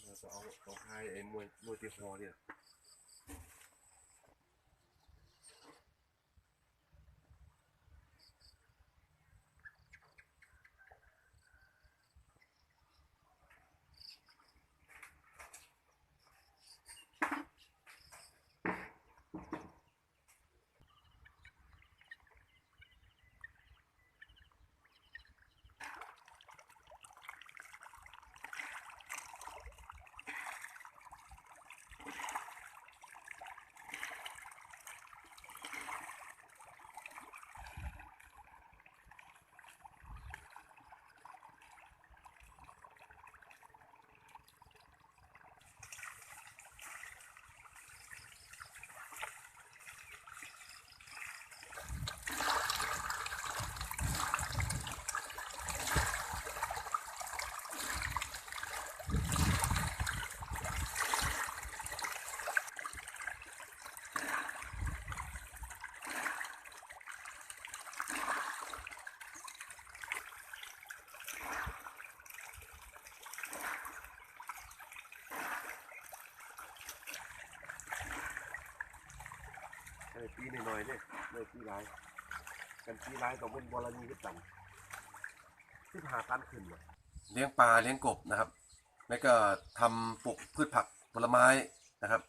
เราจะเอาเปีหน่อยๆเนี่ยเลยปีร้ายกันปีร้ายต้อเป็นบอลนีขึ้นตันที่หาตันขึ้นว่ะเลี้ยงปลาเลี้ยงกบนะครับ แล้วก็ทำปลูกพืชผักผลไม้นะครับ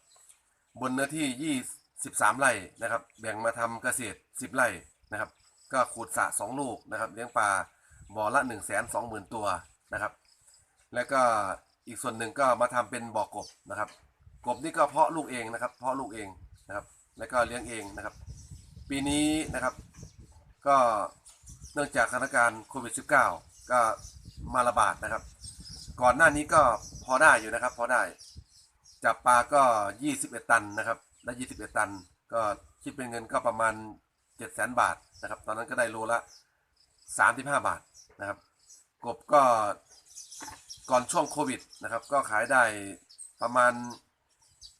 บนเนื้อที่23ไร่นะครับ แบ่งมาทำเกษตร10ไร่นะครับ ก็ขุดสระ2ลูกนะครับ เลี้ยงปลาบ่อละ1 2 0 0 0 0ตัวนะครับ แล้วก็อีกส่วนหนึ่งก็มาทำเป็นบ่อกบนะครับ กบนี่ก็เพาะลูกเองนะครับ เพาะลูกเองนะครับ แล้วก็เลี้ยงเองนะครับ ปีนี้นะครับก็เนื่องจากสถานการณ์โควิด -19 ก็มาระบาดนะครับ ก่อนหน้านี้ก็พอได้อยู่นะครับ พอได้จับปลาก็ 21 ตันนะครับได้21 ตัน ก็คิดเป็นเงินก็ประมาณ 700,000 บาทนะครับ ตอนนั้นก็ได้โลละ 35 บาทนะครับ กบก็ก่อนช่วงโควิดนะครับ ก็ขายได้ประมาณ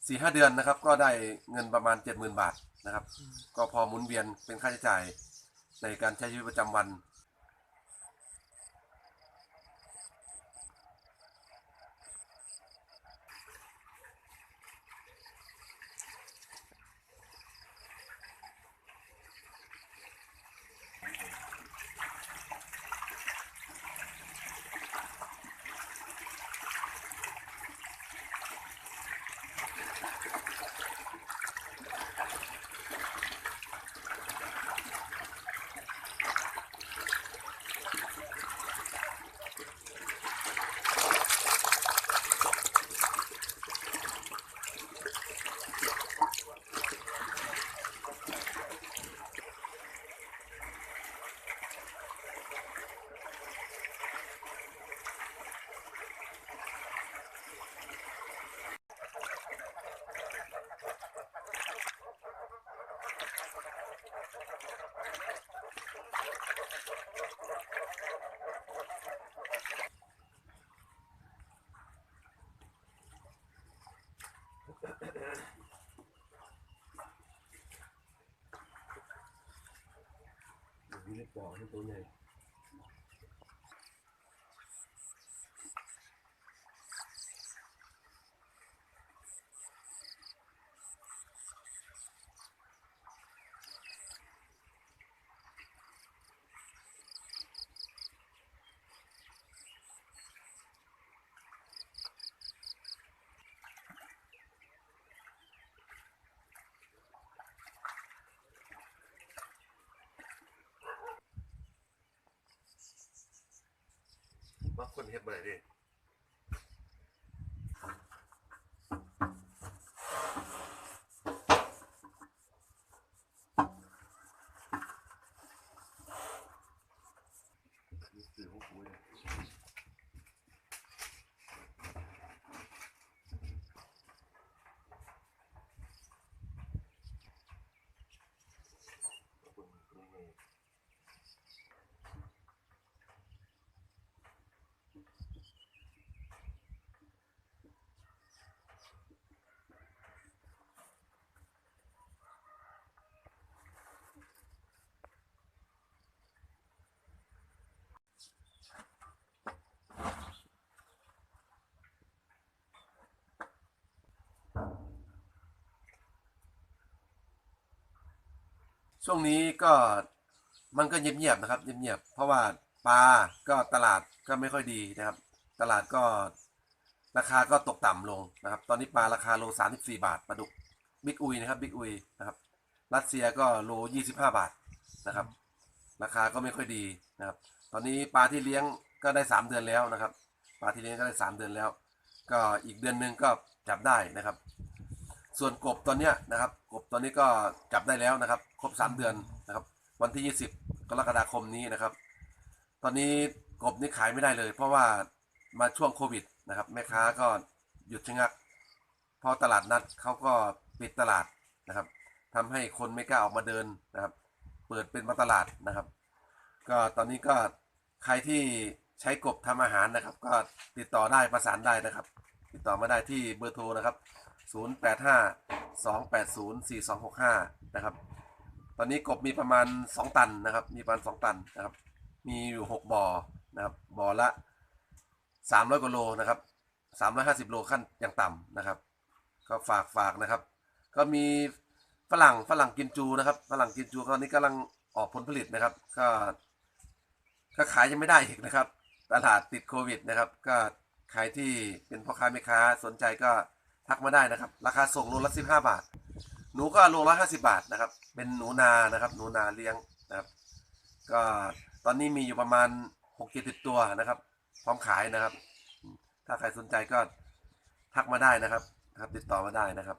สี่ห้าเดือนนะครับ ก็ได้เงินประมาณเจ็ดหมื่นบาทนะครับ ก็พอหมุนเวียนเป็นค่าใช้จ่ายในการใช้ชีวิตประจำวัน มีเล็กบ อกให้ตัวใหญ่ว่าคนเฮ็ดบ่ได้เดินี่คือของกูเนี่ยขอบคุณคุณแม่ ค ช่วงนี้ก็มันก็เงียบๆนะครับเงียบๆเพราะว่าปลาก็ตลาดก็ไม่ค่อยดีนะครับ ตลาดก็ราคาก็ตกต่ำลงนะครับ ตอนนี้ปลาราคาโล 34 บาทปลาดุกบิ๊กอุยนะครับบิ๊กอุยนะครับ รัสเซียก็โล 25 บาทนะครับ ราคาก็ไม่ค่อยดีนะครับ ตอนนี้ปลาที่เลี้ยงก็ได้ 3 เดือนแล้วนะครับ ปลาที่เลี้ยงก็ได้ 3 เดือนแล้ว ก็อีกเดือนหนึ่งก็จับได้นะครับ ส่วนกบตอนเนี้ยนะครับ กบตอนนี้ก็จับได้แล้วนะครับ ครบ3เดือนนะครับ วันที่20กรกฎาคมนี้นะครับ ตอนนี้กบนี่ขายไม่ได้เลย เพราะว่ามาช่วงโควิดนะครับ แม่ค้าก็หยุดชะงักเพราะตลาดนัดเขาก็ปิดตลาดนะครับทำให้คนไม่กล้าออกมาเดินนะครับ เปิดเป็นมาตลาดนะครับ ก็ตอนนี้ก็ใครที่ใช้กบทำอาหารนะครับ ก็ติดต่อได้ประสานได้นะครับ ติดต่อมาได้ที่เบอร์โทรนะครับ 085 280 4265 นะครับ ตอนนี้กบมีประมาณ 2 ตันนะครับ มีประมาณ 2 ตันนะครับ มีอยู่ 6บ่อนะครับบ่อละ 300กว่าโลนะครับ 350 โลขั้นอย่างต่ำนะครับ ก็ฝากฝากนะครับ ก็มีฝรั่งฝรั่งกิมจูนะครับ ฝรั่งกิมจูตอนนี้กำลังออกผลผลิตนะครับ ก็ก็ขายยังไม่ได้อีกนะครับ ตลาดติดโควิดนะครับ ก็ใครที่เป็นพ่อค้าแม่ค้าสนใจก็ ทักมาได้นะครับ ราคาส่งโลละสิบห้าบาท หนูก็โลละ50บาทนะครับ เป็นหนูนานะครับ หนูนาเลี้ยงนะครับ ก็ตอนนี้มีอยู่ประมาณ6 7 0ตัวนะครับ พร้อมขายนะครับ ถ้าใครสนใจก็ทักมาได้นะครับครับติดต่อมาได้นะครับ